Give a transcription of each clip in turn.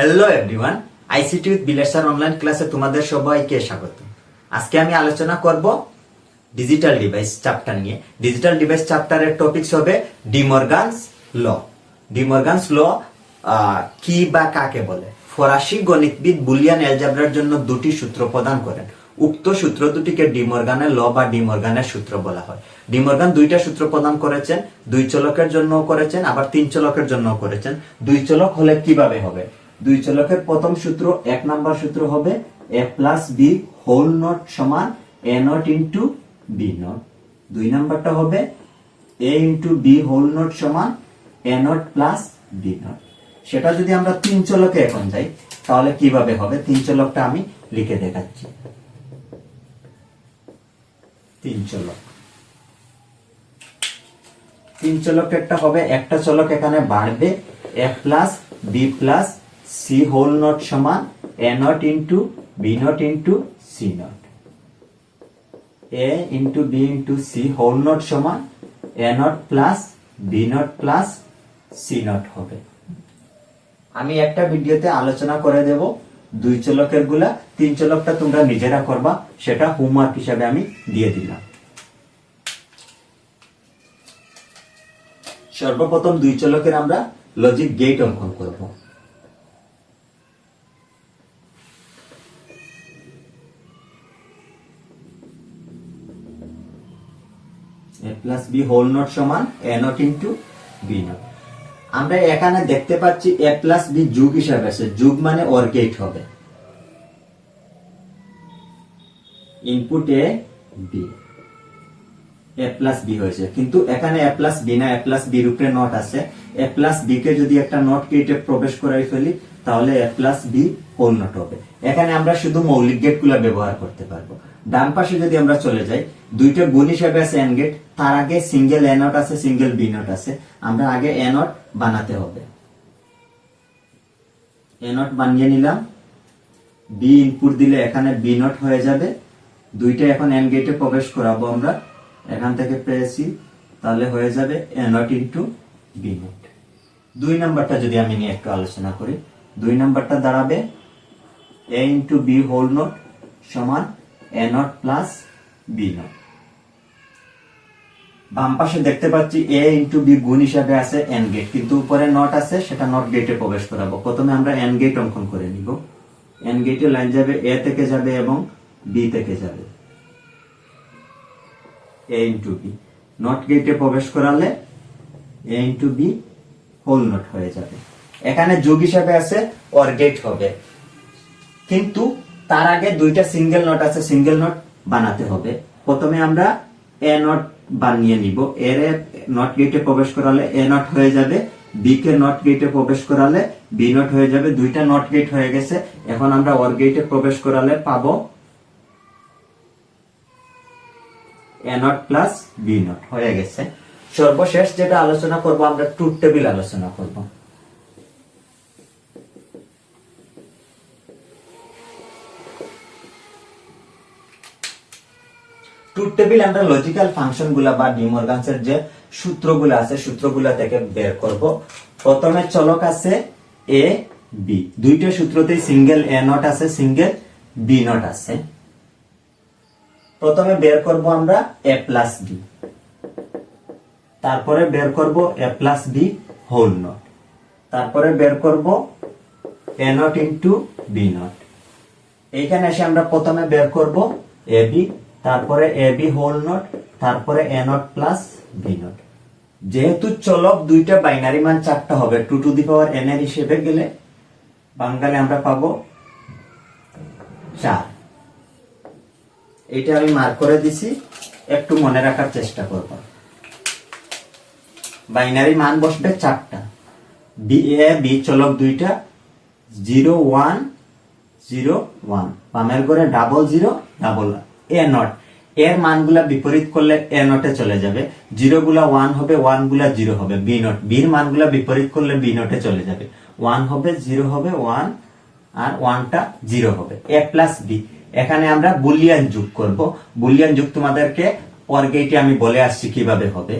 Hello everyone ICT with বিলেসার online ক্লাসে তোমাদের সবাইকে স্বাগত। আজকে আমি আলোচনা করব ডিজিটাল ডিভাইস চ্যাপ্টার নিয়ে। ডিজিটাল ডিভাইস চ্যাপ্টারের টপিকস হবে De Morgan's law De Morgan's law কি বা কাকে বলে? ফরাসি গণিতবিদ বুলিয়ান অ্যালজাবরার জন্য দুটি সূত্র প্রদান করেন। উক্ত সূত্র দুটিকে ডিমর্গানের ল বা ডিমর্গানের সূত্র বলা হয়। ডিমর্গান দুইটা সূত্র প্রদান করেছেন। দুই চলকের জন্য করেছেন, আবার তিন চলকের জন্য করেছেন। দুই চলক হলে কীভাবে হবে? দুই চলকের প্রথম সূত্র এক নাম্বার সূত্র হবে A plus B whole not সমান A not into B not. দুই নাম্বারটা হবে A into B whole not সমান A not plus B not. সেটা যদি আমরা তিন চলকে এখন যাই, তাহলে কীভাবে হবে? তিন চলকটা আমি লিখে দেখাচ্ছি। তিন চলক। তিন চলক একটা হবে, একটা চলক এখানে বাড়বে, A plus B plus C whole not সমান A not into B not into C not A into B into C whole not সমান A not plus B not plus C not হবে। আমি একটা ভিডিওতে আলোচনা করে দেব, দুই চলকেরগুলা, তিন চলকটা তোমরা নিজেরা করবা, সেটা হোমওয়ার্ক হিসাবে আমি দিয়ে দিলাম। সর্বপ্রথম দুই চলকের আমরা লজিক গেট অঙ্কন করব। প্লাস বি হোল নট সমান A not into B not আমরা এখানে দেখতে পাচ্ছি এ প্লাস বি যুগ হিসাবে আছে যুগ মানে ওর গেট হবে। Input A B A plus B হয়েছে। কিন্তু এখানে এ প্লাস বি না এ প্লাস বির উপরে নট আছে। এ প্লাস বি কে যদি একটা নট গেটে প্রবেশ করাই ফেলি তাহলে এ প্লাস বি নট হবে। এখানে আমরা শুধু মৌলিক গেটগুলা ব্যবহার করতে পারব। ডান পাশে যদি আমরা চলে যাই, দুইটা গুণ হিসাবে আছে এন গেট তার আগে সিঙ্গেল এ নট আছে সিঙ্গেল বি নট আছে। আমরা আগে এ নট বানাতে হবে। এ নট বানিয়ে নিলাম। বি ইনপুট দিলে এখানে বি নট হয়ে যাবে। দুইটা এখন এন গেটে প্রবেশ করাবো আমরা। এখান থেকে পেয়েছি। তাহলে হয়ে যাবে A not into B not দুই নাম্বারটা যদি আমি নিয়ে একটু আলোচনা করি। দুই নাম্বারটা দাঁড়াবে a into b whole nought সমান a nought plus b nought বাম পাশে দেখতে পাচ্ছি এ ইন্টু বি গুণ হিসাবে আছে এন গেট কিন্তু উপরে নট আছে, সেটা নট গেটে প্রবেশ করাবো। প্রথমে আমরা এন গেট অঙ্কন করে নিব। এন গেটে লাইন যাবে এ থেকে যাবে এবং বি থেকে যাবে। এ ইন্টু বি নট গেটে প্রবেশ করালে A into B whole not হয়ে যাবে। এখানে যোগ হিসাবে আছে অর গেট হবে। কিন্তু তার আগে দুইটা সিঙ্গেল নট আছে সিঙ্গেল নট বানাতে হবে। প্রথমে আমরা এ নট বানিয়ে নিব। এর নট গেটে প্রবেশ করালে এ নট হয়ে যাবে বি কে নট গেটে প্রবেশ করালে বি নট হয়ে যাবে। দুইটা নট গেট হয়ে গেছে। এখন আমরা অর গেটে প্রবেশ করালে পাবো A not plus B not হয়ে গেছে। সর্বশেষ যেটা আলোচনা করব, আমরা ট্রুথ টেবিল আলোচনা করব। ট্রুথ টেবিল আমরা লজিক্যাল ফাংশনগুলা বা ডিমর্গানসের যে সূত্রগুলো আছে, সূত্রগুলা থেকে বের করব। প্রথমে চলক আছে এ বি দুইটা সূত্রতেই সিঙ্গেল এ নট আছে সিঙ্গেল বি নট আছে। প্রথমে বের করব আমরা এ প্লাস বি তারপরে বের করব A plus B whole not তারপরে বের করব A not into B not এইখানে এসে আমরা প্রথমে বের করব এ বি তারপরে এ বি হোল নট তারপরে A not plus B not. যেহেতু চলক দুইটা বাইনারি মান চারটা হবে two to the power N এর হিসেবে গেলে বাঙালি আমরা পাবো চার। এটা আমি মার্ক করে দিছি, একটু মনে রাখার চেষ্টা করব। বাইনারি মান বসবে চারটা। বি এ, বি চলক দুইটা জিরো ওয়ান জিরো ওয়ান বামের করে double zero double A not এর মানগুলা বিপরীত করলে এ নটে চলে যাবে। জিরো গুলা ওয়ান হবে ওয়ানগুলা জিরো হবে। বি নট বির মানগুলা বিপরীত করলে বি নটে চলে যাবে। ওয়ান হবে জিরো হবে ওয়ান আর ওয়ানটা জিরো হবে। এ প্লাস বি এখানে আমরা বুলিয়ান যোগ করব। বুলিয়ান যোগ তোমাদেরকে পর গেটে আমি বলে আসছি কীভাবে হবে।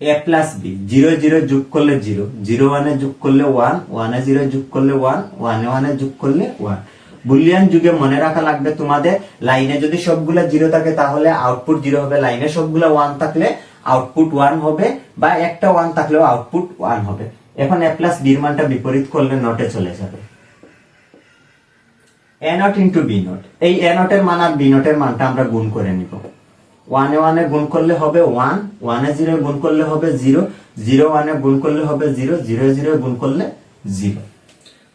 A plus B zero zero যোগ করলে জিরো জিরো ওয়ানে যোগ করলে ওয়ান ওয়ানে জিরো যোগ করলে ওয়ান ওয়ানে ওয়ানে যোগ করলে ওয়ান বুলিয়ান যুগে মনে রাখা লাগবে তোমাদের লাইনে যদি সবগুলা জিরো থাকে তাহলে আউটপুট জিরো হবে। লাইনে সবগুলা ওয়ান থাকলে আউটপুট ওয়ান হবে বা একটা ওয়ান থাকলেও আউটপুট ওয়ান হবে। এখন এ প্লাস বির মানটা বিপরীত করলে নটে চলে যাবে। A not into B not এই এ নটের মান আর বি নটের মানটা আমরা গুণ করে নিব। ওয়ানে ওয়ানে গুণ করলে হবে ওয়ান ওয়ানে জিরো গুণ করলে হবে জিরো জিরো ওয়ানে গুণ করলে হবে জিরো জিরো জিরো গুণ করলে জিরো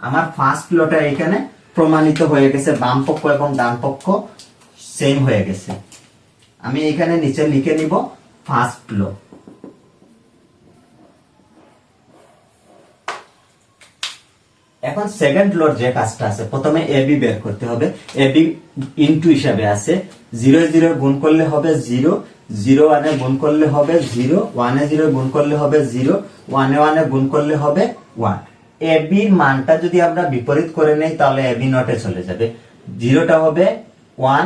আমার ফার্স্ট লটা এখানে প্রমাণিত হয়ে গেছে, বাম পক্ষ এবং ডান পক্ষ সেম হয়ে গেছে। আমি এখানে নিচে লিখে নিব ফার্স্ট ল এখন সেকেন্ড লোর যে কাজটা আছে, প্রথমে এ বি বের করতে হবে। এ বি ইনটু হিসাবে আছে জিরো জিরো গুণ করলে হবে জিরো জিরো ওয়ানে গুণ করলে হবে জিরো ওয়ানে জিরো গুণ করলে হবে জিরো ওয়ানে ওয়ানে গুণ করলে হবে ওয়ান এ মানটা যদি আমরা বিপরীত করে নেই, তাহলে এ নটে চলে যাবে। জিরোটা হবে ওয়ান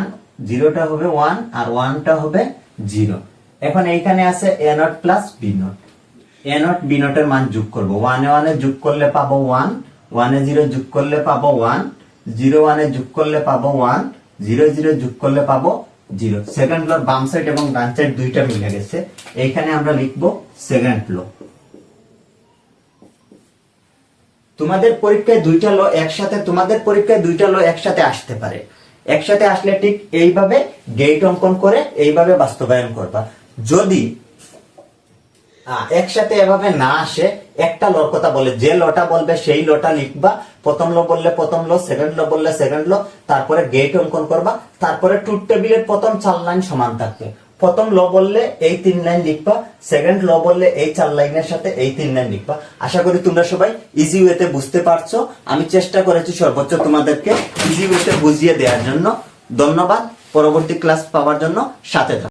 জিরোটা হবে ওয়ান আর ওয়ানটা হবে জিরো। এখন এইখানে আছে A not plus B not A not B নটের মান যোগ করব। ওয়ানে ওয়ানে যোগ করলে পাবো ওয়ান ওয়ানে জিরো যোগ করলে পাবো ওয়ান জিরো ওয়ানে যোগ করলে পাবো ওয়ান জিরো জিরো যোগ করলে পাবো জিরো। সেকেন্ড লো বাম সাইড এবং ডান সাইড দুইটা মিলে গেছে। এইখানে আমরা লিখব সেকেন্ড লো তোমাদের পরীক্ষায় দুইটা লো একসাথে, তোমাদের পরীক্ষায় দুইটা লো একসাথে আসতে পারে। একসাথে আসলে ঠিক এইভাবে গেট অঙ্কন করে, এইভাবে বাস্তবায়ন করবা। যদি একসাথে এভাবে না আসে, একটা লর কথা বলে, যে লটা বলবে সেই লটা লিখবা। প্রথম লো বললে প্রথম লো, সেকেন্ড ল বললে সেকেন্ড লো, তারপরে গেট অঙ্কন করবা, তারপরে টুট টেবিলের প্রথম চার লাইন সমান থাকবে। প্রথম ল বললে এই তিন লাইন লিখবা সেকেন্ড ল বললে এই চার লাইনের সাথে এই তিন লাইন লিখবা। আশা করি তোমরা সবাই ইজি ওয়েতে বুঝতে পারছ। আমি চেষ্টা করেছি সর্বোচ্চ তোমাদেরকে ইজি ওয়েতে বুঝিয়ে দেওয়ার জন্য। ধন্যবাদ। পরবর্তী ক্লাস পাওয়ার জন্য সাথে থাকো।